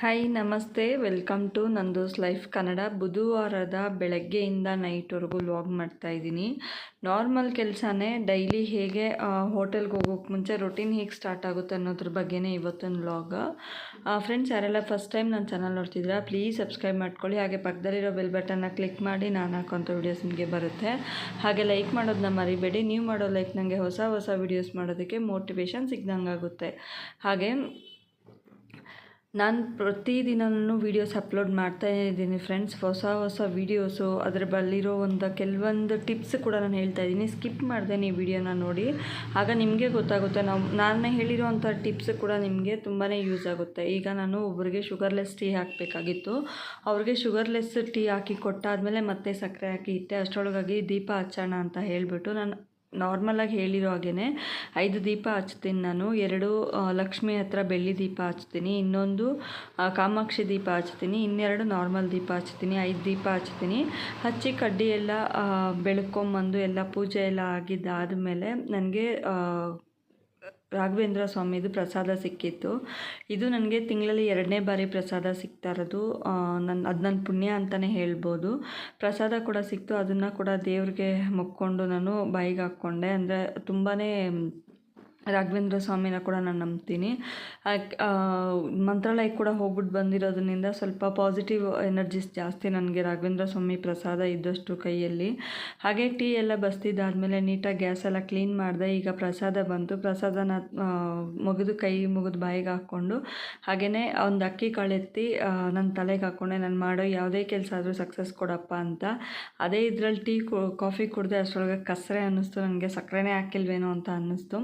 Hi ನಮಸ್ತೆ. Welcome to Nandu's life Kannada ಬುಧವಾರದ ಬೆಳಗ್ಗೆಯಿಂದ ನೈಟ್ವರೆಗೂ ವ್ಲಾಗ್ ಮಾಡ್ತಾ ಇದ್ದೀನಿ. ನಾರ್ಮಲ್ ಕೆಲಸನೇ ಡೈಲಿ ಹೇಗೆ ಹೋಟೆಲ್ಗೆ ಹೋಗೋಕ್ಕೆ ಮುಂಚೆ ರೊಟೀನ್ ಹೇಗೆ ಸ್ಟಾರ್ಟ್ ಆಗುತ್ತೆ ಅನ್ನೋದ್ರ ಬಗ್ಗೆನೇ ಇವತ್ತಿನ ವ್ಲಾಗ್ ಫ್ರೆಂಡ್ಸ್ ಯಾರೆಲ್ಲ ಫಸ್ಟ್ ಟೈಮ್ ನನ್ನ ಚಾನಲ್ ನೋಡ್ತಿದ್ದೀರಾ ಪ್ಲೀಸ್ ಸಬ್ಸ್ಕ್ರೈಬ್ ಮಾಡ್ಕೊಳ್ಳಿ. ಹಾಗೆ ಪಕ್ಕದಲ್ಲಿರೋ ಬೆಲ್ ಬಟನ್ನ ಕ್ಲಿಕ್ ಮಾಡಿ ನಾನು ಹಾಕೋಂಥ ವೀಡಿಯೋಸ್ ನಿಮಗೆ ಬರುತ್ತೆ. ಹಾಗೆ ಲೈಕ್ ಮಾಡೋದನ್ನ ಮರಿಬೇಡಿ. ನೀವು ಮಾಡೋ ಲೈಕ್ ನನಗೆ ಹೊಸ ಹೊಸ ವೀಡಿಯೋಸ್ ಮಾಡೋದಕ್ಕೆ ಮೋಟಿವೇಶನ್ ಸಿಗ್ದಂಗೆ ಆಗುತ್ತೆ ಹಾಗೆ ನಾನು ಪ್ರತಿದಿನವೂ ವೀಡಿಯೋಸ್ ಅಪ್ಲೋಡ್ ಮಾಡ್ತಾ ಇದ್ದೀನಿ ಫ್ರೆಂಡ್ಸ್ ಹೊಸ ಹೊಸ ವೀಡಿಯೋಸು ಅದರ ಬಲ್ಲಿರೋ ಒಂದು ಕೆಲವೊಂದು ಟಿಪ್ಸ್ ಕೂಡ ನಾನು ಹೇಳ್ತಾ ಇದ್ದೀನಿ. ಸ್ಕಿಪ್ ಮಾಡಿದೆ ನೀವು ವಿಡಿಯೋನ ನೋಡಿ. ಆಗ ನಿಮಗೆ ಗೊತ್ತಾಗುತ್ತೆ, ನಾವು, ನಾನು ಹೇಳಿರೋವಂಥ ಟಿಪ್ಸ್ ಕೂಡ ನಿಮಗೆ ತುಂಬಾ ಯೂಸ್ ಆಗುತ್ತೆ. ಈಗ ನಾನು ಒಬ್ಬರಿಗೆ ಶುಗರ್ಲೆಸ್ ಟೀ ಹಾಕಬೇಕಾಗಿತ್ತು. ಅವ್ರಿಗೆ ಶುಗರ್ಲೆಸ್ ಟೀ ಹಾಕಿ ಕೊಟ್ಟಾದಮೇಲೆ ಮತ್ತೆ ಸಕ್ಕರೆ ಹಾಕಿ ಇಟ್ಟೆ. ಅಷ್ಟರೊಳಗಾಗಿ ದೀಪ ಹಚ್ಚೋಣ ಅಂತ ಹೇಳಿಬಿಟ್ಟು ನಾನು ನಾರ್ಮಲಾಗಿ ಹೇಳಿರೋ ಹಾಗೇ ಐದು ದೀಪ ಹಚ್ತೀನಿ ನಾನು, ಎರಡು ಲಕ್ಷ್ಮಿ ಹತ್ರ ಬೆಳ್ಳಿ ದೀಪ ಹಚ್ತೀನಿ ಇನ್ನೊಂದು ಕಾಮಾಕ್ಷಿ ದೀಪ ಹಚ್ತೀನಿ ಇನ್ನೆರಡು ನಾರ್ಮಲ್ ದೀಪ ಹಚ್ತೀನಿ ಐದು ದೀಪ ಹಚ್ತೀನಿ ಹಚ್ಚಿ ಕಡ್ಡಿ ಎಲ್ಲ ಬೆಳ್ಕೊಂಬಂದು ಎಲ್ಲ ಪೂಜೆ ಎಲ್ಲ ಆಗಿದ್ದಾದಮೇಲೆ ನನಗೆ ರಾಘವೇಂದ್ರ ಸ್ವಾಮಿದು ಪ್ರಸಾದ ಸಿಕ್ಕಿತ್ತು. ಇದು ನನಗೆ ತಿಂಗಳಲ್ಲಿ ಎರಡನೇ ಬಾರಿ ಪ್ರಸಾದ ಸಿಗ್ತಾ ಇರೋದು. ನನ್ನ ಅದು ನನ್ನ ಪುಣ್ಯ ಅಂತಲೇ ಹೇಳ್ಬೋದು. ಪ್ರಸಾದ ಕೂಡ ಸಿಕ್ತು. ಅದನ್ನು ಕೂಡ ದೇವ್ರಿಗೆ ಮೊಕ್ಕೊಂಡು ನಾನು ಬಾಯಿಗೆ ಹಾಕ್ಕೊಂಡೆ. ಅಂದರೆ ತುಂಬಾ ರಾಘವೇಂದ್ರ ಸ್ವಾಮಿನ ಕೂಡ ನಾನು ನಂಬ್ತೀನಿ. ಮಂತ್ರಾಲಯಕ್ಕೆ ಕೂಡ ಹೋಗ್ಬಿಟ್ಟು ಬಂದಿರೋದ್ರಿಂದ ಸ್ವಲ್ಪ ಪಾಸಿಟಿವ್ ಎನರ್ಜೀಸ್ ಜಾಸ್ತಿ ನನಗೆ ರಾಘವೇಂದ್ರ ಸ್ವಾಮಿ ಪ್ರಸಾದ ಇದ್ದಷ್ಟು ಕೈಯಲ್ಲಿ. ಹಾಗೆ ಟೀ ಎಲ್ಲ ಬಸ್ತಿದ್ದಾದಮೇಲೆ ನೀಟಾಗಿ ಗ್ಯಾಸ್ ಎಲ್ಲ ಕ್ಲೀನ್ ಮಾಡಿದೆ, ಈಗ ಪ್ರಸಾದ ಬಂತು. ಪ್ರಸಾದನ ಮುಗಿದು ಕೈ ಮುಗಿದು ಬಾಯಿಗೆ ಹಾಕ್ಕೊಂಡು ಹಾಗೆಯೇ ಒಂದು ಅಕ್ಕಿ ಕಾಳೆತ್ತಿ ನನ್ನ ತಲೆಗೆ ಹಾಕ್ಕೊಂಡೆ ನಾನು ಮಾಡೋ ಯಾವುದೇ ಕೆಲಸ ಆದರೂ ಸಕ್ಸಸ್ ಕೊಡಪ್ಪ ಅಂತ. ಅದೇ ಇದರಲ್ಲಿ ಟೀ ಕಾಫಿ ಕುಡಿದೆ ಅಷ್ಟರೊಳಗೆ ಕಸರೆ ಅನ್ನಿಸ್ತು. ನನಗೆ ಸಕ್ಕರೆನೇ ಹಾಕಿಲ್ವೇನೋ ಅಂತ ಅನ್ನಿಸ್ತು.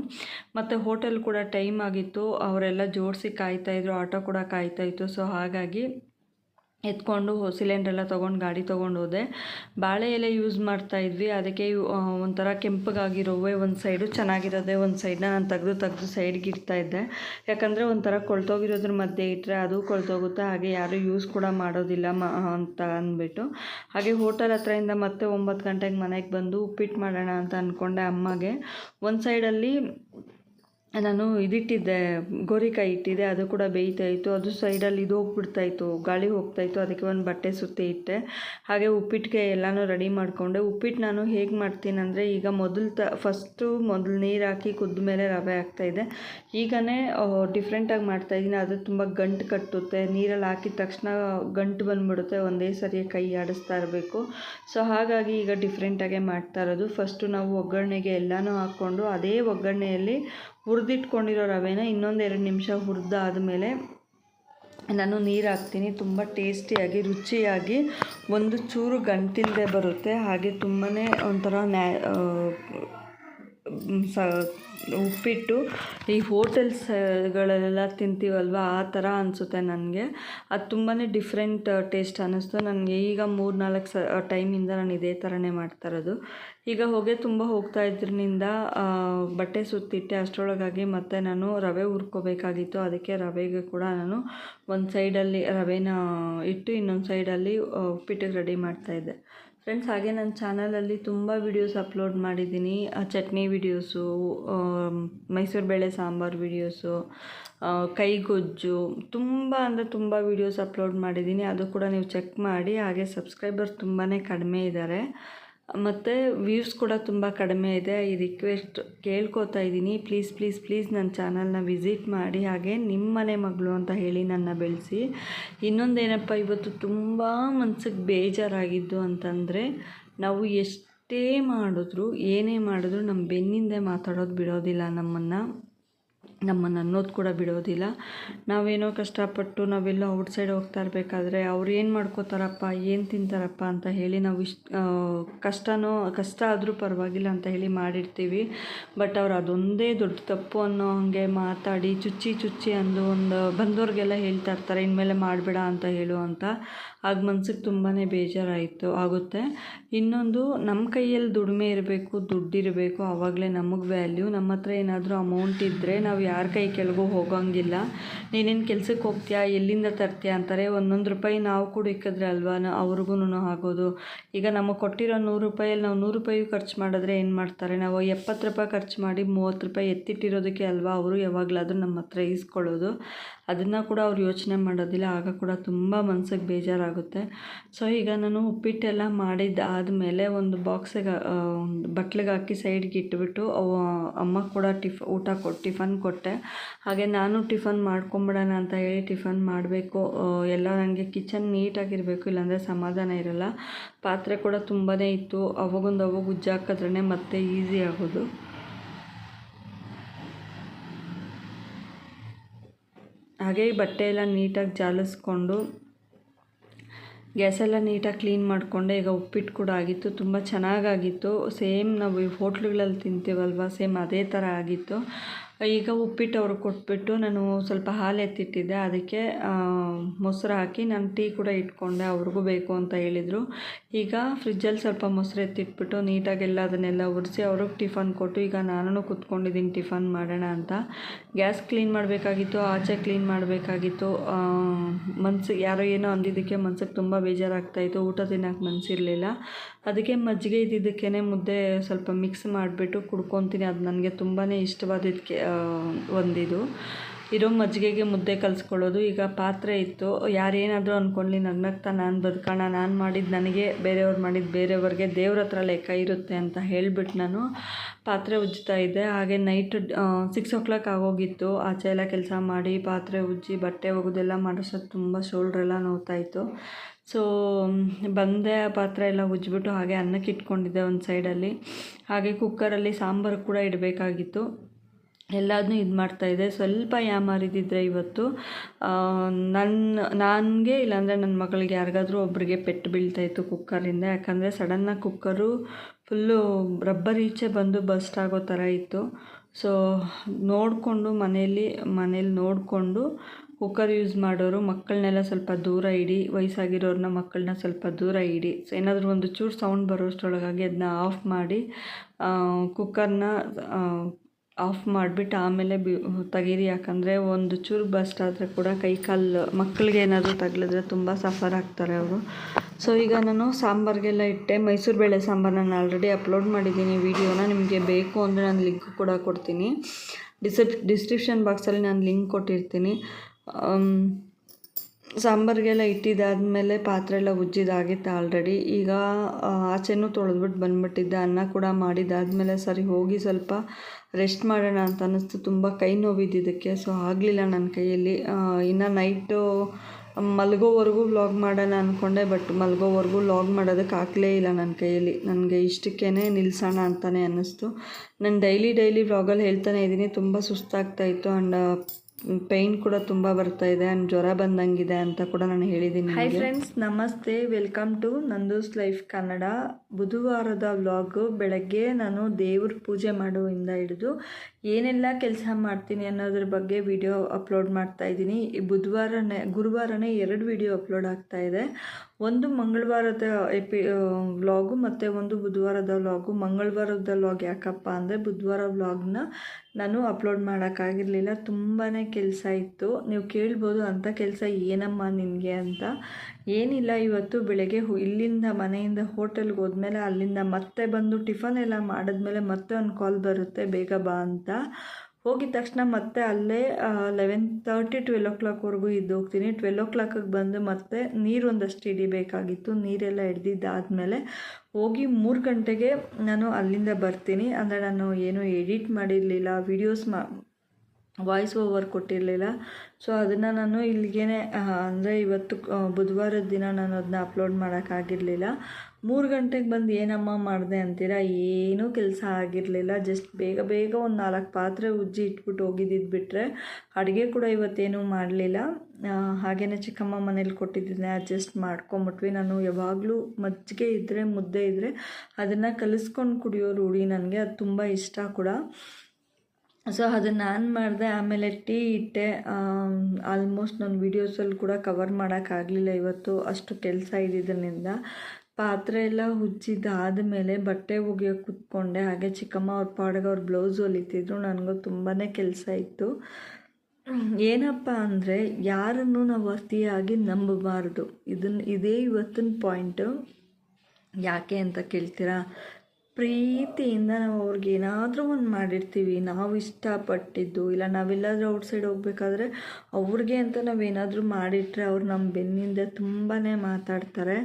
ಮತ್ತು ಹೋಟೆಲ್ ಕೂಡ ಟೈಮ್ ಆಗಿತ್ತು. ಅವರೆಲ್ಲ ಜೋಡಿಸಿ ಕಾಯ್ತಾಯಿದ್ರು ಆಟೋ ಕೂಡ ಕಾಯ್ತಾಯಿತ್ತು ಸೊ ಹಾಗಾಗಿ ಎತ್ಕೊಂಡು ಸಿಲಿಂಡ್ರೆಲ್ಲ ತೊಗೊಂಡು ಗಾಡಿ ತೊಗೊಂಡು ಹೋದೆ. ಬಾಳೆ ಎಲೆ ಯೂಸ್ ಮಾಡ್ತಾ ಇದ್ವಿ. ಅದಕ್ಕೆ ಒಂಥರ ಕೆಂಪಗಾಗಿರೋವೆ ಒಂದು ಸೈಡು ಚೆನ್ನಾಗಿರೋದೆ ಒಂದು ಸೈಡನ್ನ ನಾನು ತೆಗೆದು ತೆಗೆದು ಸೈಡ್ಗೆ ಇಡ್ತಾ ಇದ್ದೆ. ಯಾಕಂದರೆ ಒಂಥರ ಕೊಳ್ತೋಗಿರೋದ್ರ ಮಧ್ಯೆ ಇಟ್ಟರೆ ಅದು ಕೊಳ್ತೋಗುತ್ತೆ. ಹಾಗೆ ಯಾರೂ ಯೂಸ್ ಕೂಡ ಮಾಡೋದಿಲ್ಲ ಮ, ಅಂತ ಅಂದ್ಬಿಟ್ಟು. ಹಾಗೆ ಹೋಟೆಲ್ ಹತ್ರದಿಂದ ಮತ್ತೆ ಒಂಬತ್ತು ಗಂಟೆಗೆ ಮನೆಗೆ ಬಂದು ಉಪ್ಪಿಟ್ಟು ಮಾಡೋಣ ಅಂತ ಅಂದ್ಕೊಂಡೆ ಅಮ್ಮಗೆ. ಒಂದು ಸೈಡಲ್ಲಿ ನಾನು ಇದಿಟ್ಟಿದ್ದೆ, ಗೋರಿಕಾಯಿ ಇಟ್ಟಿದ್ದೆ, ಅದು ಕೂಡ ಬೇಯ್ತಾ ಇತ್ತು ಅದು ಸೈಡಲ್ಲಿ ಇದು ಹೋಗ್ಬಿಡ್ತಾಯಿತ್ತು ಗಾಳಿ ಹೋಗ್ತಾ ಇತ್ತು ಅದಕ್ಕೆ ಒಂದು ಬಟ್ಟೆ ಸುತ್ತಿ ಇಟ್ಟೆ. ಹಾಗೆ ಉಪ್ಪಿಟ್ಟಿಗೆ ಎಲ್ಲನೂ ರೆಡಿ ಮಾಡಿಕೊಂಡೆ. ಉಪ್ಪಿಟ್ಟು ನಾನು ಹೇಗೆ ಮಾಡ್ತೀನಿ ಅಂದರೆ, ಈಗ ಮೊದಲು ತ, ಫಸ್ಟು ಮೊದಲು ನೀರು ಹಾಕಿ ಕುದ್ದ ಮೇಲೆ ರವೆ ಹಾಕ್ತಾಯಿದ್ದೆ ಈಗನೇ ಡಿಫ್ರೆಂಟಾಗಿ ಮಾಡ್ತಾಯಿದ್ದೀನಿ ಅದು ತುಂಬ ಗಂಟು ಕಟ್ಟುತ್ತೆ. ನೀರಲ್ಲಿ ಹಾಕಿದ ತಕ್ಷಣ ಗಂಟು ಬಂದುಬಿಡುತ್ತೆ. ಒಂದೇ ಸರಿ ಕೈ ಆಡಿಸ್ತಾ ಇರಬೇಕು. ಸೊ, ಹಾಗಾಗಿ ಈಗ ಡಿಫ್ರೆಂಟಾಗೆ ಮಾಡ್ತಾ ಇರೋದು. ಫಸ್ಟು ನಾವು ಒಗ್ಗರಣೆಗೆ ಎಲ್ಲನೂ ಹಾಕ್ಕೊಂಡು, ಅದೇ ಒಗ್ಗರಣೆಯಲ್ಲಿ ಹುರಿದಿಟ್ಕೊಂಡಿರೋ ರವೆನ ಇನ್ನೊಂದು ಎರಡು ನಿಮಿಷ ಹುರಿದಾದಮೇಲೆ ನಾನು ನೀರು ಹಾಕ್ತೀನಿ. ತುಂಬ ಟೇಸ್ಟಿಯಾಗಿ, ರುಚಿಯಾಗಿ ಒಂದು ಚೂರು ಗಂಟಿಲ್ಲದೆ ಬರುತ್ತೆ. ಹಾಗೆ ತುಂಬಾ ಒಂಥರ ನ್ಯಾ ಸ, ಉಪ್ಪಿಟ್ಟು. ಈ ಹೋಟೆಲ್ಸ್ಗಳಲ್ಲೆಲ್ಲ ತಿಂತೀವಲ್ವ? ಆ ಥರ ಅನಿಸುತ್ತೆ ನನಗೆ. ಅದು ತುಂಬಾ ಡಿಫ್ರೆಂಟ್ ಟೇಸ್ಟ್ ಅನ್ನಿಸ್ತು. ನನಗೆ ಈಗ ಮೂರು ನಾಲ್ಕು ಸ, ಟೈಮಿಂದ ನಾನು ಇದೇ ಥರನೇ ಮಾಡ್ತಾ ಇರೋದು. ಈಗ ಹೊಗೆ ತುಂಬ ಹೋಗ್ತಾ ಇದ್ರಿಂದ ಬಟ್ಟೆ ಸುತ್ತಿಟ್ಟೆ ಅಷ್ಟರೊಳಗಾಗಿ ಮತ್ತೆ ನಾನು ರವೆ ಹುರ್ಕೋಬೇಕಾಗಿತ್ತು. ಅದಕ್ಕೆ ರವೆಗೆ ಕೂಡ ನಾನು ಒಂದು ಸೈಡಲ್ಲಿ ರವೆನ ಇಟ್ಟು ಇನ್ನೊಂದು ಸೈಡಲ್ಲಿ ಉಪ್ಪಿಟ್ಟಿಗೆ ರೆಡಿ ಮಾಡ್ತಾಯಿದ್ದೆ ಫ್ರೆಂಡ್ಸ್, ಹಾಗೆ ನನ್ನ ಚಾನಲಲ್ಲಿ ತುಂಬ ವಿಡಿಯೋಸ್ ಅಪ್ಲೋಡ್ ಮಾಡಿದ್ದೀನಿ. ಚಟ್ನಿ ವಿಡಿಯೋಸು ಮೈಸೂರು ಬೇಳೆ ಸಾಂಬಾರು ವಿಡಿಯೋಸು ಕೈಗೊಜ್ಜು ತುಂಬ ಅಂದರೆ ತುಂಬ ವಿಡಿಯೋಸ್ ಅಪ್ಲೋಡ್ ಮಾಡಿದ್ದೀನಿ. ಅದು ಕೂಡ ನೀವು ಚೆಕ್ ಮಾಡಿ. ಹಾಗೆ ಸಬ್ಸ್ಕ್ರೈಬರ್ ತುಂಬಾ ಕಡಿಮೆ ಇದ್ದಾರೆ ಮತ್ತು ವ್ಯೂಸ್ ಕೂಡ ತುಂಬ ಕಡಿಮೆ ಇದೆ. ಈ ರಿಕ್ವೆಸ್ಟ್ ಕೇಳ್ಕೊತಾ ಇದ್ದೀನಿ. ಪ್ಲೀಸ್ ಪ್ಲೀಸ್ ಪ್ಲೀಸ್ ನನ್ನ ಚಾನಲ್ನ ವಿಸಿಟ್ ಮಾಡಿ. ಹಾಗೆ ನಿಮ್ಮ ಮನೆ ಮಗಳು ಅಂತ ಹೇಳಿ ನನ್ನ ಬೆಳೆಸಿ. ಇನ್ನೊಂದೇನಪ್ಪ, ಇವತ್ತು ತುಂಬ ಮನ್ಸಿಗೆ ಬೇಜಾರಾಗಿದ್ದು ಅಂತಂದರೆ ನಾವು ಎಷ್ಟೇ ಮಾಡಿದ್ರು, ಏನೇ ಮಾಡಿದ್ರು ನಮ್ಮ ಬೆನ್ನಿಂದೆ ಮಾತಾಡೋದು ಬಿಡೋದಿಲ್ಲ ನಮ್ಮನ್ನು. ನಮ್ಮನ್ನು ಅನ್ನೋದು ಕೂಡ ಬಿಡೋದಿಲ್ಲ. ನಾವೇನೋ ಕಷ್ಟಪಟ್ಟು ನಾವೆಲ್ಲೋ ಔಟ್ಸೈಡ್ ಹೋಗ್ತಾ ಇರಬೇಕಾದ್ರೆ ಅವ್ರು ಏನು ಮಾಡ್ಕೋತಾರಪ್ಪ, ಏನು ತಿಂತಾರಪ್ಪ ಅಂತ ಹೇಳಿ ನಾವು ಇಷ್ಟು ಕಷ್ಟನೋ, ಕಷ್ಟ ಆದರೂ ಪರವಾಗಿಲ್ಲ ಅಂತ ಹೇಳಿ ಮಾಡಿರ್ತೀವಿ. ಬಟ್ ಅವ್ರು ಅದೊಂದೇ ದೊಡ್ಡ ತಪ್ಪು ಅನ್ನೋ ಹಾಗೆ ಮಾತಾಡಿ ಚುಚ್ಚಿ ಚುಚ್ಚಿ ಅಂದು ಒಂದು ಬಂದವ್ರಿಗೆಲ್ಲ ಹೇಳ್ತಾ ಇರ್ತಾರೆ, ಇನ್ಮೇಲೆ ಮಾಡಬೇಡ ಅಂತ ಹೇಳು ಅಂತ. ಆಗ ಮನ್ಸಿಗೆ ತುಂಬಾ ಬೇಜಾರಾಯಿತು, ಆಗುತ್ತೆ. ಇನ್ನೊಂದು ನಮ್ಮ ಕೈಯಲ್ಲಿ ದುಡಿಮೆ ಇರಬೇಕು, ದುಡ್ಡಿರಬೇಕು ಆವಾಗಲೇ ನಮಗೆ ವ್ಯಾಲ್ಯೂ ನಮ್ಮ ಹತ್ರ ಏನಾದರೂ ಅಮೌಂಟ್ ಇದ್ದರೆ ನಾವು ಯಾರ ಕೈ ಕೆಳಗೂ ಹೋಗೋಂಗಿಲ್ಲ. ನೀನೇನು ಕೆಲ್ಸಕ್ಕೆ ಹೋಗ್ತೀಯಾ? ಎಲ್ಲಿಂದ ತರ್ತೀಯಾ? ಅಂತಾರೆ. ಒಂದೊಂದು ರೂಪಾಯಿ ನಾವು ಕೂಡ ಇಕ್ಕಿದ್ರೆ ಅಲ್ವಾ ಅವ್ರಿಗೂ ಆಗೋದು. ಈಗ ನಮಗೆ ಕೊಟ್ಟಿರೋ ನೂರು ರೂಪಾಯಲ್ಲಿ ನಾವು ನೂರು ರೂಪಾಯಿ ಖರ್ಚು ಮಾಡಿದ್ರೆ ಏನು ಮಾಡ್ತಾರೆ? ನಾವು ಎಪ್ಪತ್ತು ರೂಪಾಯಿ ಖರ್ಚು ಮಾಡಿ ಮೂವತ್ತು ರೂಪಾಯಿ ಎತ್ತಿಟ್ಟಿರೋದಕ್ಕೆ ಅಲ್ವಾ? ಅವರು ಯಾವಾಗಲಾದರೂ ನಮ್ಮ ಹತ್ರ ಇಸ್ಕೊಳ್ಳೋದು ಅದನ್ನು ಕೂಡ ಅವ್ರು ಯೋಚನೆ ಮಾಡೋದಿಲ್ಲ. ಆಗ ಕೂಡ ತುಂಬ ಮನಸ್ಸಿಗೆ ಬೇಜಾರಾಗುತ್ತೆ. ಸೊ, ಈಗ ನಾನು ಉಪ್ಪಿಟ್ಟೆಲ್ಲ ಮಾಡಿದ್ದು ಆದಮೇಲೆ ಒಂದು ಬಾಕ್ಸಿಗೆ ಬಟ್ಲಿಗೆ ಹಾಕಿ ಸೈಡ್ಗೆ ಇಟ್ಬಿಟ್ಟು ಅಮ್ಮ ಕೂಡ ಟಿಫ್ ಊಟ ಕೊಟ್ಟು ಟಿಫನ್ ಕೊಟ್ಟೆ ಹಾಗೆ ನಾನು ಟಿಫನ್ ಮಾಡ್ಕೊಂಬಿಡೋಣ ಅಂತ ಹೇಳಿ ಟಿಫನ್ ಮಾಡಬೇಕು. ಎಲ್ಲ ನನಗೆ ಕಿಚನ್ ನೀಟಾಗಿರಬೇಕು, ಇಲ್ಲಾಂದರೆ ಸಮಾಧಾನ ಇರಲ್ಲ. ಪಾತ್ರೆ ಕೂಡ ತುಂಬಾ ಇತ್ತು. ಅವಾಗೊಂದು ಅವಾಗ ಉಜ್ಜಾಕಿದ್ರೇ ಮತ್ತೆ ಈಸಿ ಆಗೋದು. ಹಾಗೆ ಈ ಬಟ್ಟೆ ಎಲ್ಲ ನೀಟಾಗಿ ಜಾಲಿಸ್ಕೊಂಡು ಗ್ಯಾಸೆಲ್ಲ ನೀಟಾಗಿ ಕ್ಲೀನ್ ಮಾಡಿಕೊಂಡೆ. ಈಗ ಉಪ್ಪಿಟ್ಟು ಕೂಡ ಆಗಿತ್ತು. ತುಂಬ ಚೆನ್ನಾಗಾಗಿತ್ತು. ಸೇಮ್ ನಾವು ಈ ಹೋಟ್ಲುಗಳಲ್ಲಿ ತಿಂತೀವಲ್ವ, ಸೇಮ್ ಅದೇ ಥರ ಆಗಿತ್ತು. ಈಗ ಉಪ್ಪಿಟ್ಟು ಅವ್ರಿಗೆ ಕೊಟ್ಬಿಟ್ಟು ನಾನು ಸ್ವಲ್ಪ ಹಾಲು ಎತ್ತಿಟ್ಟಿದ್ದೆ. ಅದಕ್ಕೆ ಮೊಸರು ಹಾಕಿ ನಾನು ಟೀ ಕೂಡ ಇಟ್ಕೊಂಡೆ. ಅವ್ರಿಗೂ ಬೇಕು ಅಂತ ಹೇಳಿದರು. ಈಗ ಫ್ರಿಜ್ಜಲ್ಲಿ ಸ್ವಲ್ಪ ಮೊಸರು ಎತ್ತಿಟ್ಬಿಟ್ಟು ನೀಟಾಗೆಲ್ಲ ಅದನ್ನೆಲ್ಲ ಉರಿಸಿ ಅವ್ರಿಗೆ ಟಿಫನ್ ಕೊಟ್ಟು, ಈಗ ನಾನು ಕೂತ್ಕೊಂಡಿದ್ದೀನಿ ಟಿಫನ್ ಮಾಡೋಣ ಅಂತ. ಗ್ಯಾಸ್ ಕ್ಲೀನ್ ಮಾಡಬೇಕಾಗಿತ್ತು, ಆಚೆ ಕ್ಲೀನ್ ಮಾಡಬೇಕಾಗಿತ್ತು. ಮನ್ಸಿಗೆ ಯಾರೋ ಏನೋ ಅಂದಿದ್ದಕ್ಕೆ ಮನ್ಸಿಗೆ ತುಂಬ ಬೇಜಾರಾಗ್ತಾಯಿತ್ತು ಊಟ ತಿನ್ನೋಕೆ ಮನಸ್ಸಿರಲಿಲ್ಲ ಅದಕ್ಕೆ ಮಜ್ಜಿಗೆ ಇದ್ದಿದ್ದಕ್ಕೇ ಮುದ್ದೆ ಸ್ವಲ್ಪ ಮಿಕ್ಸ್ ಮಾಡಿಬಿಟ್ಟು ಕುಡ್ಕೊತೀನಿ. ಅದು ನನಗೆ ತುಂಬಾ ಇಷ್ಟವಾದಕ್ಕೆ ಒಂದಿದು. ಇರೋ ಮಜ್ಜಿಗೆಗೆ ಮುದ್ದೆ ಕಲಿಸ್ಕೊಳ್ಳೋದು. ಈಗ ಪಾತ್ರೆ ಇತ್ತು. ಯಾರೇನಾದರೂ ಅಂದ್ಕೊಳ್ಳಿ ನಗ್ನಗ್ತಾ ನಾನು ಬದುಕೋಣ. ನಾನು ಮಾಡಿದ್ದು ನನಗೆ, ಬೇರೆಯವ್ರು ಮಾಡಿದ್ದು ಬೇರೆಯವ್ರಿಗೆ ದೇವ್ರ ಹತ್ರ ಲೆಕ್ಕ ಇರುತ್ತೆ ಅಂತ ಹೇಳಿಬಿಟ್ಟು ನಾನು ಪಾತ್ರೆ ಉಜ್ಜ್ತಾ ಇದ್ದೆ. ಹಾಗೆ ನೈಟ್ ಸಿಕ್ಸ್ ಓ ಕ್ಲಾಕ್ ಆಗೋಗಿತ್ತು. ಆಚೆ ಎಲ್ಲ ಕೆಲಸ ಮಾಡಿ ಪಾತ್ರೆ ಉಜ್ಜಿ, ಬಟ್ಟೆ ಒಗೆದೆಲ್ಲ ಮಾಡಿಸೋದು ತುಂಬ ಶೋಲ್ಡ್ರೆಲ್ಲ ನೋವ್ತಾಯಿತ್ತು ಸೊ ಬಂದೆ, ಪಾತ್ರೆ ಎಲ್ಲ ಉಜ್ಜಿಬಿಟ್ಟು ಹಾಗೆ ಅನ್ನಕ್ಕೆ ಇಟ್ಕೊಂಡಿದ್ದೆ ಒಂದು ಸೈಡಲ್ಲಿ ಹಾಗೆ ಕುಕ್ಕರಲ್ಲಿ ಸಾಂಬಾರು ಕೂಡ ಇಡಬೇಕಾಗಿತ್ತು. ಎಲ್ಲದನ್ನೂ ಇದು ಮಾಡ್ತಾಯಿದ್ದೆ ಸ್ವಲ್ಪ ಯಾಮಾರಿದ್ದಿದ್ರೆ ಇವತ್ತು ನನ್ನ ನನಗೆ ಇಲ್ಲಾಂದರೆ ನನ್ನ ಮಗಳಿಗೆ ಯಾರಿಗಾದ್ರೂ ಒಬ್ಬರಿಗೆ ಪೆಟ್ಟು ಬೀಳ್ತಾಯಿತ್ತು ಕುಕ್ಕರಿಂದ ಯಾಕಂದರೆ ಸಡನ್ನಾಗಿ ಕುಕ್ಕರು ಫುಲ್ಲು ರಬ್ಬರ್ ಈಚೆ ಬಂದು ಬಸ್ಟ್ ಆಗೋ ಥರ ಇತ್ತು. ಸೊ, ನೋಡಿಕೊಂಡು ಮನೆಯಲ್ಲಿ ಮನೇಲಿ ನೋಡಿಕೊಂಡು ಕುಕ್ಕರ್ ಯೂಸ್ ಮಾಡೋರು ಮಕ್ಕಳನ್ನೆಲ್ಲ ಸ್ವಲ್ಪ ದೂರ ಇಡಿ ವಯಸ್ಸಾಗಿರೋರನ್ನ ಮಕ್ಕಳನ್ನ ಸ್ವಲ್ಪ ದೂರ ಇಡಿ. ಸೊ ಏನಾದರೂ ಒಂದು ಚೂರು ಸೌಂಡ್ ಬರೋಷ್ಟರೊಳಗಾಗಿ ಅದನ್ನ ಆಫ್ ಮಾಡಿ ಕುಕ್ಕರ್ನ ಆಫ್ ಮಾಡಿಬಿಟ್ಟು ಆಮೇಲೆ ಬಿ, ತೆಗೀರಿ. ಯಾಕಂದರೆ ಒಂದು ಚೂರು ಬಸ್ಟ್ ಆದರೆ ಕೂಡ ಕೈ ಕಾಲು ಮಕ್ಕಳಿಗೆ ಏನಾದರೂ ತಗಲಿದ್ರೆ ತುಂಬ ಸಫರ್ ಆಗ್ತಾರೆ ಅವರು. ಸೊ ಈಗ ನಾನು ಸಾಂಬಾರಿಗೆಲ್ಲ ಇಟ್ಟೆ. ಮೈಸೂರು ಬೇಳೆ ಸಾಂಬಾರು ನಾನು ಆಲ್ರೆಡಿ ಅಪ್ಲೋಡ್ ಮಾಡಿದ್ದೀನಿ ವೀಡಿಯೋನ. ನಿಮಗೆ ಬೇಕು ಅಂದರೆ ನಾನು ಲಿಂಕ್ ಕೂಡ ಕೊಡ್ತೀನಿ. ಡಿಸ್ಕ್ರಿಪ್ ಡಿಸ್ಕ್ರಿಪ್ಷನ್ ಬಾಕ್ಸಲ್ಲಿ ನಾನು ಲಿಂಕ್ ಕೊಟ್ಟಿರ್ತೀನಿ. ಸಾಂಬಾರಿಗೆಲ್ಲ ಇಟ್ಟಿದ್ದಾದಮೇಲೆ ಪಾತ್ರೆ ಎಲ್ಲ ಉಜ್ಜಿದಾಗಿತ್ತು ಆಲ್ರೆಡಿ ಈಗ ಆಚೆನೂ ತೊಳೆದ್ಬಿಟ್ಟು ಬಂದ್ಬಿಟ್ಟಿದ್ದೆ. ಅನ್ನ ಕೂಡ ಮಾಡಿದ್ದಾದಮೇಲೆ ಸರಿ ಹೋಗಿ ಸ್ವಲ್ಪ ರೆಸ್ಟ್ ಮಾಡೋಣ ಅಂತ ಅನ್ನಿಸ್ತು. ತುಂಬ ಕೈ ನೋವಿದ್ದಿದ್ದಕ್ಕೆ ಸೊ ಆಗಲಿಲ್ಲ ನನ್ನ ಕೈಯಲ್ಲಿ. ಇನ್ನು ನೈಟು ಮಲಗೋವರೆಗೂ ವ್ಲಾಗ್ ಮಾಡೋಣ ಅಂದ್ಕೊಂಡೆ ಬಟ್ ಮಲಗೋವರೆಗೂ ವ್ಲಾಗ್ ಮಾಡೋದಕ್ಕೆ ಆಗಲೇ ಇಲ್ಲ ನನ್ನ ಕೈಯಲ್ಲಿ. ನನಗೆ ಇಷ್ಟಕ್ಕೇ ನಿಲ್ಲಿಸೋಣ ಅಂತಲೇ ಅನ್ನಿಸ್ತು. ನಾನು ಡೈಲಿ ಡೈಲಿ ವ್ಲಾಗಲ್ಲಿ ಹೇಳ್ತಾನೆ ಇದ್ದೀನಿ. ತುಂಬ ಸುಸ್ತಾಗ್ತಾಯಿತ್ತು ಆ್ಯಂಡ್ ಪೈನ್ ಕೂಡ ತುಂಬ ಬರ್ತಾ ಇದೆ ಆ್ಯಂಡ್ ಜ್ವರ ಬಂದಂಗಿದೆ ಅಂತ ಕೂಡ ನಾನು ಹೇಳಿದ್ದೀನಿ ಹೈ ಫ್ರೆಂಡ್ಸ್ ನಮಸ್ತೆ welcome to Nandu's life Kannada ಬುಧವಾರದ vlog ಬೆಳಗ್ಗೆ ನಾನು ದೇವ್ರ ಪೂಜೆ ಮಾಡುವಿಂದ ಹಿಡಿದು ಏನೆಲ್ಲ ಕೆಲಸ ಮಾಡ್ತೀನಿ ಅನ್ನೋದ್ರ ಬಗ್ಗೆ ವಿಡಿಯೋ ಅಪ್ಲೋಡ್ ಮಾಡ್ತಾ ಇದ್ದೀನಿ. ಬುಧವಾರನೇ, ಗುರುವಾರನೇ ಎರಡು ವಿಡಿಯೋ ಅಪ್ಲೋಡ್ ಆಗ್ತಾ ಇದೆ. ಒಂದು ಮಂಗಳವಾರದ ಎಪಿ ವ್ಲಾಗು ಮತ್ತು ಒಂದು ಬುಧವಾರದ ವ್ಲಾಗು ಮಂಗಳವಾರದ ವ್ಲಾಗ್ ಯಾಕಪ್ಪ ಅಂದರೆ ಬುಧವಾರ ವ್ಲಾಗ್ನ ನಾನು ಅಪ್ಲೋಡ್ ಮಾಡೋಕ್ಕಾಗಿರಲಿಲ್ಲ ತುಂಬಾ ಕೆಲಸ ಇತ್ತು. ನೀವು ಕೇಳ್ಬೋದು ಅಂಥ ಕೆಲಸ ಏನಮ್ಮ ನಿನಗೆ ಅಂತ. ಏನಿಲ್ಲ, ಇವತ್ತು ಬೆಳಗ್ಗೆ ಇಲ್ಲಿಂದ ಮನೆಯಿಂದ ಹೋಟೆಲ್ಗೆ ಹೋದ್ಮೇಲೆ ಅಲ್ಲಿಂದ ಮತ್ತೆ ಬಂದು ಟಿಫನ್ ಎಲ್ಲ ಮಾಡಿದ್ಮೇಲೆ ಮತ್ತೆ ಒಂದು ಕಾಲ್ ಬರುತ್ತೆ. ಬೇಗ ಬಾ ಅಂತ. ಹೋಗಿದ ತಕ್ಷಣ ಮತ್ತೆ ಅಲ್ಲೇ ಲೆವೆನ್ ತರ್ಟಿ ಟ್ವೆಲ್ ಓ ಕ್ಲಾಕ್ವರೆಗೂ ಇದ್ದು ಹೋಗ್ತೀನಿ ಟ್ವೆಲ್ ಓ ಕ್ಲಾಕಿಗೆ ಬಂದು ಮತ್ತೆ ನೀರು ಒಂದಷ್ಟು ಹಿಡಿಬೇಕಾಗಿತ್ತು. ನೀರೆಲ್ಲ ಹಿಡ್ದಿದ್ದಾದಮೇಲೆ ಹೋಗಿ ಮೂರು ಗಂಟೆಗೆ ನಾನು ಅಲ್ಲಿಂದ ಬರ್ತೀನಿ. ಅಂದರೆ ನಾನು ಏನು ಎಡಿಟ್ ಮಾಡಿರಲಿಲ್ಲ ವೀಡಿಯೋಸ್ ಮಾ ವಾಯ್ಸ್ ಓವರ್ ಕೊಟ್ಟಿರಲಿಲ್ಲ. ಸೊ ಅದನ್ನು ನಾನು ಇಲ್ಲಿಗೇ ಅಂದರೆ ಇವತ್ತು ಬುಧವಾರದ ದಿನ ನಾನು ಅದನ್ನ ಅಪ್ಲೋಡ್ ಮಾಡೋಕ್ಕಾಗಿರಲಿಲ್ಲ ಮೂರು ಗಂಟೆಗೆ ಬಂದು ಏನಮ್ಮ ಮಾಡಿದೆ ಅಂತೀರಾ? ಏನೂ ಕೆಲಸ ಆಗಿರಲಿಲ್ಲ. ಜಸ್ಟ್ ಬೇಗ ಬೇಗ ಒಂದು ನಾಲ್ಕು ಪಾತ್ರೆ ಉಜ್ಜಿ ಇಟ್ಬಿಟ್ಟು ಹೋಗಿದ್ದಿದ್ದು ಬಿಟ್ಟರೆ ಅಡುಗೆ ಕೂಡ ಇವತ್ತೇನೂ ಮಾಡಲಿಲ್ಲ. ಹಾಗೆಯೇ ಚಿಕ್ಕಮ್ಮ ಮನೇಲಿ ಕೊಟ್ಟಿದ್ದೀನಿ ಅಡ್ಜಸ್ಟ್ ಮಾಡ್ಕೊಂಬಿಟ್ವಿ. ನಾನು ಯಾವಾಗಲೂ ಮಜ್ಜಿಗೆ ಇದ್ದರೆ ಮುದ್ದೆ ಇದ್ದರೆ ಅದನ್ನು ಕಲಿಸ್ಕೊಂಡು ಕುಡಿಯೋ ರೂಢಿ ನನಗೆ. ಅದು ತುಂಬ ಇಷ್ಟ ಕೂಡ. ಸೊ ಅದನ್ನು ನಾನು ಮಾಡಿದೆ. ಆಮೇಲೆ ಟೀ ಇಟ್ಟೆ. ಆಲ್ಮೋಸ್ಟ್ ನನ್ನ ವೀಡಿಯೋಸಲ್ಲಿ ಕೂಡ ಕವರ್ ಮಾಡೋಕ್ಕಾಗಲಿಲ್ಲ ಇವತ್ತು. ಅಷ್ಟು ಕೆಲಸ ಇದ್ದಿದ್ದರಿಂದ ಪಾತ್ರೆ ಎಲ್ಲ ಉಜ್ಜಿದ್ದಾದಮೇಲೆ ಬಟ್ಟೆ ಒಗೆಯೋಕೆ ಕುತ್ಕೊಂಡೆ. ಹಾಗೆ ಚಿಕ್ಕಮ್ಮ ಅವ್ರ ಪಾಡಿಗೆ ಅವ್ರ ಬ್ಲೌಸ್ ಹೊಲಿತಿದ್ರು. ನನಗೂ ತುಂಬಾ ಕೆಲಸ ಇತ್ತು. ಏನಪ್ಪ ಅಂದರೆ ಯಾರನ್ನು ನಾವು ಅತಿಯಾಗಿ ನಂಬಬಾರ್ದು. ಇದನ್ನು ಇದೇ ಇವತ್ತಿನ ಪಾಯಿಂಟು ಯಾಕೆ ಅಂತ ಕೇಳ್ತೀರಾ? ಪ್ರೀತಿಯಿಂದ ನಾವು ಅವ್ರಿಗೆ ಏನಾದರೂ ಒಂದು ಮಾಡಿರ್ತೀವಿ. ನಾವು ಇಷ್ಟಪಟ್ಟಿದ್ದು, ಇಲ್ಲ ನಾವೆಲ್ಲಾದರೂ ಔಟ್ಸೈಡ್ ಹೋಗ್ಬೇಕಾದ್ರೆ ಅವ್ರಿಗೆ ಅಂತ ನಾವೇನಾದರೂ ಮಾಡಿಟ್ರೆ ಅವ್ರು ನಮ್ಮ ಬೆನ್ನಿಂದ ತುಂಬಾ ಮಾತಾಡ್ತಾರೆ.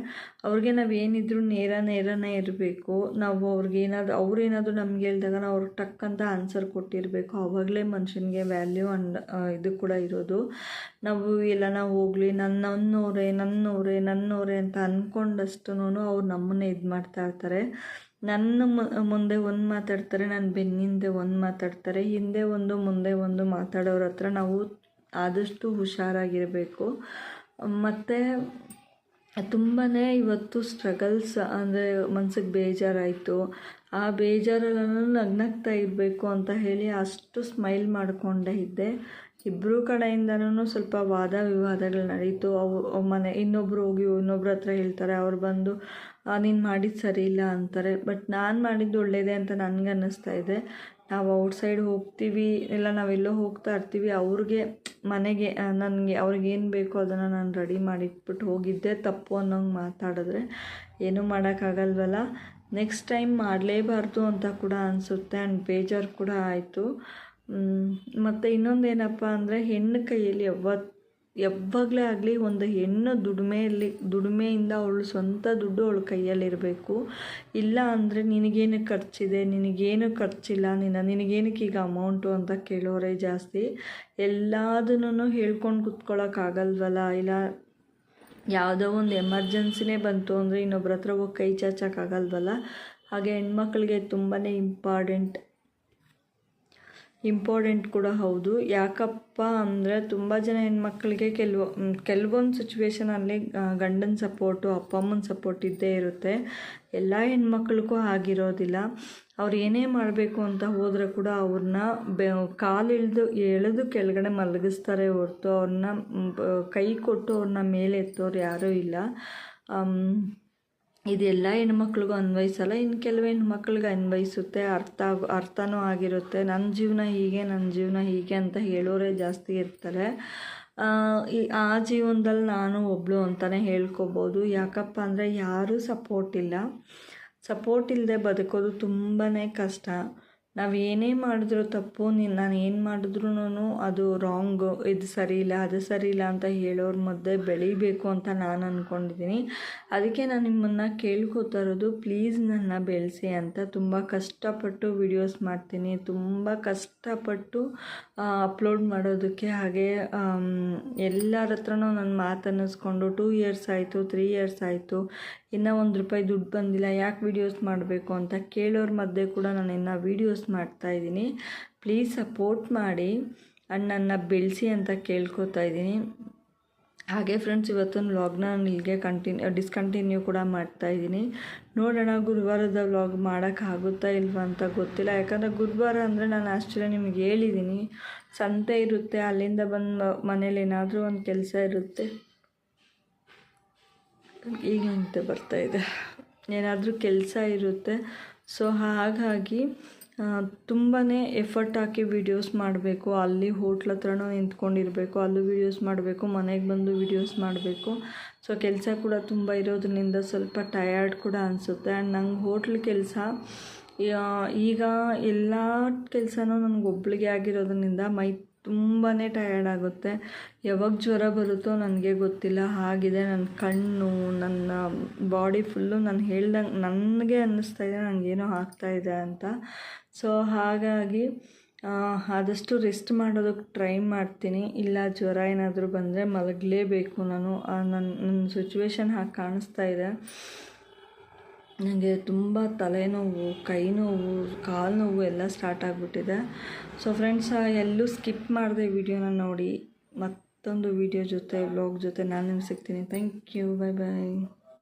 ಅವ್ರಿಗೆ ನಾವು ಏನಿದ್ರು ನೇರ ನೇರನೇ ಇರಬೇಕು. ನಾವು ಅವ್ರಿಗೆ ಏನಾದರೂ ಅವ್ರೇನಾದರೂ ನಮ್ಗೆ ಹೇಳಿದಾಗ ನಾವು ಅವ್ರಿಗೆ ಟಕ್ಕಂತ ಆನ್ಸರ್ ಕೊಟ್ಟಿರಬೇಕು. ಅವಾಗಲೇ ಮನುಷ್ಯನಿಗೆ ವ್ಯಾಲ್ಯೂ ಅಂಡ್ ಇದು ಕೂಡ ಇರೋದು. ನಾವು ಎಲ್ಲ ನಾವು ಹೋಗಲಿ ನನ್ನ ನನ್ನವರೇ ನನ್ನವರೇ ನನ್ನವರೇ ಅಂತ ಅಂದ್ಕೊಂಡಷ್ಟು ಅವ್ರು ನಮ್ಮನ್ನೇ ಇದು ಮಾಡ್ತಾ ಇರ್ತಾರೆ. ನನ್ನ ಮುಂದೆ ಒಂದು ಮಾತಾಡ್ತಾರೆ ನನ್ನ ಬೆನ್ನಿಂದೆ ಒಂದು ಮಾತಾಡ್ತಾರೆ. ಹಿಂದೆ ಒಂದು, ಮುಂದೆ ಒಂದು ಮಾತಾಡೋರ ಹತ್ರ ನಾವು ಆದಷ್ಟು ಹುಷಾರಾಗಿರಬೇಕು. ಮತ್ತು ತುಂಬಾ ಇವತ್ತು ಸ್ಟ್ರಗಲ್ಸ್ ಅಂದರೆ ಮನ್ಸಿಗೆ ಬೇಜಾರಾಯಿತು. ಆ ಬೇಜಾರಲ್ಲೂ ನಗ್ನಗ್ತಾ ಇರಬೇಕು ಅಂತ ಹೇಳಿ ಅಷ್ಟು ಸ್ಮೈಲ್ ಮಾಡಿಕೊಂಡೇ ಇದ್ದೆ. ಇಬ್ಬರು ಕಡೆಯಿಂದನೂ ಸ್ವಲ್ಪ ವಾದ ವಿವಾದಗಳು ನಡೀತು. ಅವು ಮನೆ, ಇನ್ನೊಬ್ರು ಹೋಗಿ ಇನ್ನೊಬ್ರ ಹತ್ರ ಹೇಳ್ತಾರೆ, ಅವ್ರು ಬಂದು ನೀನು ಮಾಡಿದ್ದು ಸರಿ ಇಲ್ಲ ಅಂತಾರೆ. ಬಟ್ ನಾನು ಮಾಡಿದ್ದು ಒಳ್ಳೆಯದೇ ಅಂತ ನನಗೆ ಅನ್ನಿಸ್ತಾ ಇದೆ. ನಾವು ಔಟ್ಸೈಡ್ ಹೋಗ್ತೀವಿ, ಇಲ್ಲ ನಾವೆಲ್ಲೋ ಹೋಗ್ತಾ ಇರ್ತೀವಿ, ಅವ್ರಿಗೆ, ಮನೆಗೆ ನನಗೆ ಅವ್ರಿಗೇನು ಬೇಕೋ ಅದನ್ನು ನಾನು ರೆಡಿ ಮಾಡಿಟ್ಬಿಟ್ಟು ಹೋಗಿದ್ದೆ. ತಪ್ಪು ಅನ್ನೋಂಗೆ ಮಾತಾಡಿದ್ರೆ ಏನೂ ಮಾಡೋಕ್ಕಾಗಲ್ವಲ್ಲ. ನೆಕ್ಸ್ಟ್ ಟೈಮ್ ಮಾಡಲೇಬಾರ್ದು ಅಂತ ಕೂಡ ಅನಿಸುತ್ತೆ. ಆ್ಯಂಡ್ ಬೇಜಾರು ಕೂಡ ಆಯಿತು. ಮತ್ತು ಇನ್ನೊಂದು ಏನಪ್ಪ ಅಂದರೆ ಹೆಣ್ಣು ಕೈಯಲ್ಲಿ ಯಾವತ್ತು ಯಾವಾಗಲೇ ಆಗಲಿ ಒಂದು ಹೆಣ್ಣು ದುಡಿಮೆಯಲ್ಲಿ, ದುಡಿಮೆಯಿಂದ ಅವಳು ಸ್ವಂತ ದುಡ್ಡು ಅವಳ ಕೈಯಲ್ಲಿರಬೇಕು ಇಲ್ಲ ಅಂದರೆ ನಿನಗೇನು ಖರ್ಚಿದೆ, ನಿನಗೇನು ಖರ್ಚಿಲ್ಲ, ನಿನ್ನ, ನಿನಗೇನಕ್ಕೆ ಈಗ ಅಮೌಂಟು ಅಂತ ಕೇಳೋರೇ ಜಾಸ್ತಿ. ಎಲ್ಲದನ್ನೂ ಹೇಳ್ಕೊಂಡು ಕುತ್ಕೊಳ್ಳೋಕ್ಕಾಗಲ್ವಲ್ಲ ಇಲ್ಲ ಯಾವುದೋ ಒಂದು ಎಮರ್ಜೆನ್ಸಿನೇ ಬಂತು ಅಂದರೆ ಇನ್ನೊಬ್ರ ಹತ್ರ ಹೋಗಿ ಕೈ ಚಾಚೋಕ್ಕಾಗಲ್ವಲ್ಲ ಹಾಗೆ ಹೆಣ್ಮಕ್ಳಿಗೆ ತುಂಬಾ ಇಂಪಾರ್ಟೆಂಟ್ ಇಂಪಾರ್ಟೆಂಟ್ ಕೂಡ ಹೌದು. ಯಾಕಪ್ಪ ಅಂದರೆ ತುಂಬ ಜನ ಹೆಣ್ಮಕ್ಳಿಗೆ ಕೆಲವು ಕೆಲವೊಂದು ಸಿಚುವೇಶನಲ್ಲಿ ಗಂಡನ ಸಪೋರ್ಟು ಅಪ್ಪ ಅಮ್ಮನ ಸಪೋರ್ಟ್ ಇದ್ದೇ ಇರುತ್ತೆ. ಎಲ್ಲ ಹೆಣ್ಮಕ್ಳಿಗೂ ಆಗಿರೋದಿಲ್ಲ ಅವ್ರು ಏನೇ ಮಾಡಬೇಕು ಅಂತ ಹೋದರೆ ಕೂಡ ಅವ್ರನ್ನ ಬೆ ಕಾಲಿಳಿದು ಎಳೆದು ಕೆಳಗಡೆ ಮಲಗಿಸ್ತಾರೆ ಹೊರತು ಅವ್ರನ್ನ ಕೈ ಕೊಟ್ಟು ಅವ್ರನ್ನ ಮೇಲೆ ಎತ್ತೋರು ಯಾರೂ ಇಲ್ಲ. ಇದೆಲ್ಲ ಹೆಣ್ಮಕ್ಳಿಗೂ ಅನ್ವಯಿಸಲ್ಲ. ಇನ್ನು ಕೆಲವು ಹೆಣ್ಮಕ್ಳಿಗೆ ಅನ್ವಯಿಸುತ್ತೆ. ಅರ್ಥ ಅರ್ಥನೂ ಆಗಿರುತ್ತೆ. ನನ್ನ ಜೀವನ ಹೀಗೆ ನನ್ನ ಜೀವನ ಹೀಗೆ ಅಂತ ಹೇಳೋರೇ ಜಾಸ್ತಿ ಇರ್ತಾರೆ. ಈ, ಆ ಜೀವನದಲ್ಲಿ ನಾನು ಒಬ್ಬಳು ಅಂತಲೇ ಹೇಳ್ಕೊಬೋದು. ಯಾಕಪ್ಪ ಅಂದರೆ ಯಾರೂ ಸಪೋರ್ಟ್ ಇಲ್ಲ. ಸಪೋರ್ಟ್ ಇಲ್ಲದೆ ಬದುಕೋದು ತುಂಬಾ ಕಷ್ಟ. ನಾವು ಏನೇ ಮಾಡಿದ್ರು ತಪ್ಪು, ನೀನು ನಾನು ಏನು ಮಾಡಿದ್ರೂ ಅದು ರಾಂಗು ಇದು ಸರಿ ಇಲ್ಲ ಅದು ಸರಿ ಇಲ್ಲ ಅಂತ ಹೇಳೋರ ಮಧ್ಯೆ ಬೆಳೀಬೇಕು ಅಂತ ನಾನು ಅಂದ್ಕೊಂಡಿದ್ದೀನಿ ಅದಕ್ಕೆ ನಾನು ನಿಮ್ಮನ್ನು ಕೇಳ್ಕೊತಾ ಇರೋದು ಪ್ಲೀಸ್ ನನ್ನ ಬೆಳೆಸಿ ಅಂತ. ತುಂಬ ಕಷ್ಟಪಟ್ಟು ವಿಡಿಯೋಸ್ ಮಾಡ್ತೀನಿ, ತುಂಬ ಕಷ್ಟಪಟ್ಟು ಅಪ್ಲೋಡ್ ಮಾಡೋದಕ್ಕೆ ಹಾಗೆ ಎಲ್ಲರ ಹತ್ರನೂ ನನ್ನ ಮಾತನ್ನಿಸ್ಕೊಂಡು ಟೂ ಇಯರ್ಸ್ ಆಯಿತು ತ್ರೀ ಇಯರ್ಸ್ ಆಯಿತು ಇನ್ನೂ ಒಂದು ರೂಪಾಯಿ ದುಡ್ಡು ಬಂದಿಲ್ಲ, ಯಾಕೆ ವೀಡಿಯೋಸ್ ಮಾಡಬೇಕು ಅಂತ ಕೇಳೋರ ಮಧ್ಯೆ ಕೂಡ ನಾನು ಇನ್ನೂ ವೀಡಿಯೋಸ್ ಮಾಡ್ತಾಯಿದ್ದೀನಿ ಪ್ಲೀಸ್ ಸಪೋರ್ಟ್ ಮಾಡಿ, ಅಣ್ಣನ್ನು ಬೆಳೆಸಿ ಅಂತ ಕೇಳ್ಕೊತಾ ಇದ್ದೀನಿ. ಹಾಗೆ ಫ್ರೆಂಡ್ಸ್ ಇವತ್ತೊಂದು ವ್ಲಾಗ್ನ ನಾನು ಇಲ್ಲಿಗೆ ಕಂಟಿನ್ಯೂ ಡಿಸ್ಕಂಟಿನ್ಯೂ ಕೂಡ ಮಾಡ್ತಾ ಇದ್ದೀನಿ. ನೋಡೋಣ ಗುರುವಾರದ ವ್ಲಾಗ್ ಮಾಡೋಕ್ಕಾಗುತ್ತಾ ಇಲ್ವಾ ಅಂತ ಗೊತ್ತಿಲ್ಲ. ಯಾಕಂದರೆ ಗುರುವಾರ ಅಂದರೆ ನಾನು ಆ್ಯಕ್ಚುಲಿ ನಿಮಗೆ ಹೇಳಿದ್ದೀನಿ ಸಂತೆ ಇರುತ್ತೆ, ಅಲ್ಲಿಂದ ಬಂದು ಮನೇಲಿ ಏನಾದರೂ ಒಂದು ಕೆಲಸ ಇರುತ್ತೆ. ಈಗ ಬರ್ತಾ ಇದೆ? ಏನಾದರೂ ಕೆಲಸ ಇರುತ್ತೆ. ಸೊ ಹಾಗಾಗಿ ತುಂಬಾ ಎಫರ್ಟ್ ಹಾಕಿ ವೀಡಿಯೋಸ್ ಮಾಡಬೇಕು. ಅಲ್ಲಿ ಹೋಟ್ಲ್ ಹತ್ರನೂ ನಿಂತ್ಕೊಂಡಿರಬೇಕು. ಅಲ್ಲೂ ವೀಡಿಯೋಸ್ ಮಾಡಬೇಕು. ಮನೆಗೆ ಬಂದು ವೀಡಿಯೋಸ್ ಮಾಡಬೇಕು. ಸೊ ಕೆಲಸ ಕೂಡ ತುಂಬ ಇರೋದ್ರಿಂದ ಸ್ವಲ್ಪ ಟಯರ್ಡ್ ಕೂಡ ಅನಿಸುತ್ತೆ. ಆ್ಯಂಡ್ ನಂಗೆ ಹೋಟ್ಲ್ ಕೆಲಸ ಈಗ ಎಲ್ಲ ಕೆಲಸನೂ ನನಗೆ ಒಬ್ಳಿಗೆ ಆಗಿರೋದ್ರಿಂದ ಮೈ ತುಂಬಾ ಟಯರ್ಡ್ ಆಗುತ್ತೆ. ಯಾವಾಗ ಜ್ವರ ಬರುತ್ತೋ ನನಗೆ ಗೊತ್ತಿಲ್ಲ. ಹಾಗಿದೆ ನನ್ನ ಕಣ್ಣು, ನನ್ನ ಬಾಡಿ ಫುಲ್ಲು ನಾನು ಹೇಳ್ದಂಗೆ ನನಗೆ ಅನ್ನಿಸ್ತಾ ಇದೆ ನನಗೇನೋ ಇದೆ ಅಂತ. ಸೊ ಹಾಗಾಗಿ ಆದಷ್ಟು ರೆಸ್ಟ್ ಮಾಡೋದಕ್ಕೆ ಟ್ರೈ ಮಾಡ್ತೀನಿ. ಇಲ್ಲ ಜ್ವರ ಏನಾದರೂ ಬಂದರೆ ಮಲಗಲೇಬೇಕು ನಾನು. ನನ್ನ ನನ್ನ ಸಿಚುವೇಶನ್ ಹಾಗೆ ಕಾಣಿಸ್ತಾ ಇದೆ. ನನಗೆ ತುಂಬ ತಲೆನೋವು ಕೈ ನೋವು ಕಾಲು ನೋವು ಎಲ್ಲ ಸ್ಟಾರ್ಟ್ ಆಗಿಬಿಟ್ಟಿದೆ. ಸೊ ಫ್ರೆಂಡ್ಸ್ ಎಲ್ಲೂ ಸ್ಕಿಪ್ ಮಾಡಿದೆ ವಿಡಿಯೋನ ನೋಡಿ ಮತ್ತೊಂದು ವಿಡಿಯೋ ಜೊತೆ ವ್ಲಾಗ್ ಜೊತೆ ನಾನು ನಿಮ್ಗೆ ಸಿಗ್ತೀನಿ. Thank you bye bye